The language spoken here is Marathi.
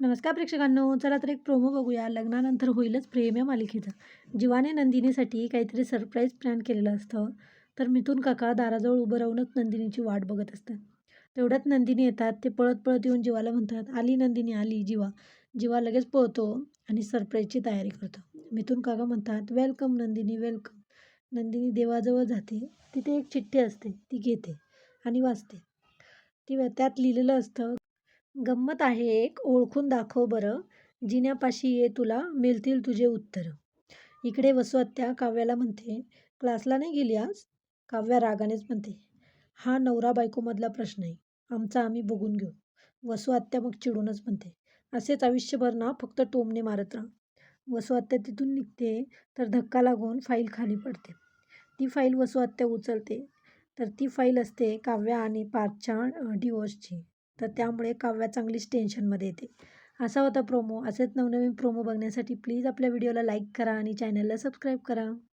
नमस्कार प्रेक्षकांनो चला तर एक प्रोमो बघूया. लग्नानंतर होईलच प्रेम या मालिकेचा. जीवाने नंदिनीसाठी काहीतरी सरप्राईज प्लॅन केलेलं असतं. तर मिथून काका दाराजवळ उभं राहूनच नंदिनीची वाट बघत असतात. तेवढ्यात नंदिनी येतात ते पळत पळत येऊन जीवाला म्हणतात आली नंदिनी आली जीवा. जीवा लगेच पळतो आणि सरप्राईजची तयारी करतो. मिथून काका म्हणतात वेलकम नंदिनी वेलकम नंदिनी देवाजवळ जाते. तिथे एक चिठ्ठी असते ती घेते आणि वाचते. ती त्यात लिहिलेलं असतं गंमत आहे एक ओळखून दाखव बरं. जिन्यापाशी ये तुला मिळतील तुझे उत्तर. इकडे वसुहत्या काव्याला म्हणते क्लासला नाही गेली आज? काव्या रागानेच म्हणते हा नवरा बायकोमधला प्रश्न आहे. आमचा आम्ही बघून घेऊ. वसुहत्या मग चिडूनच म्हणते असेच आयुष्यभर ना फक्त टोमने मारत राहा. वसुहत्या तिथून निघते तर धक्का लागून फाईल खाली पडते. ती फाईल वसुहत्या उचलते तर ती फाईल असते काव्या आणि पार्थच्या डिवोर्सची तर त्यामुळे काव्या चांगलीच टेन्शनमध्ये येते. असा होता प्रोमो असेच नवनवीन प्रोमो बघण्यासाठी प्लीज आपल्या व्हिडिओला लाईक करा आणि चॅनलला सबस्क्राईब करा.